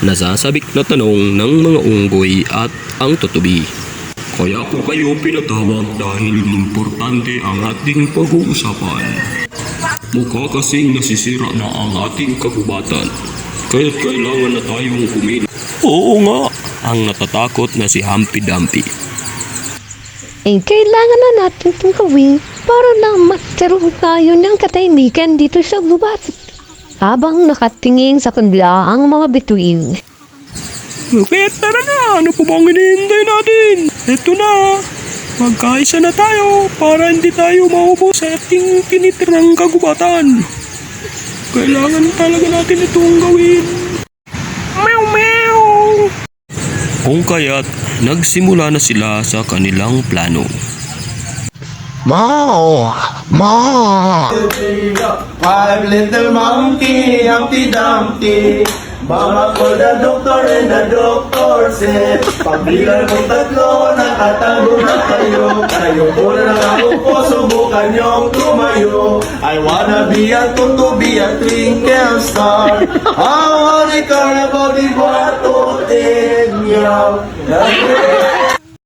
Nasasabik na tanong ng mga unggoy at ang tutubi. Kaya po kayo pinatawag dahil importante ang ating pag-uusapan. Mukha kasing nasisira na ang ating kagubatan. Kaya't kailangan na tayong kumili. Oo nga, ang natatakot na si Humpy Dumpty. Eh, kailangan na natin itong gawin para lang magkaroon tayo ng katahimikan dito sa gubat. Habang nakatingin sa kanila ang mga bituin. Okay, tara na! Ano po bang hinihintay natin? Ito na! Magkaisa na tayo para hindi tayo maubos sa ating tinitirang kagubatan. Kailangan talaga natin itong gawin. Meow meow! Kung kaya't nagsimula na sila sa kanilang plano. Mao! Mao! Five little monkey, Humpty Dumpty. Mama called the doctor and the doctor said Pagbilang mo tatlo, nakatago na kayo Kayo po na lang ako po, subukan niyong tumayo I wanna be a to be a twinkle star I wanna carnival di buhato din yaw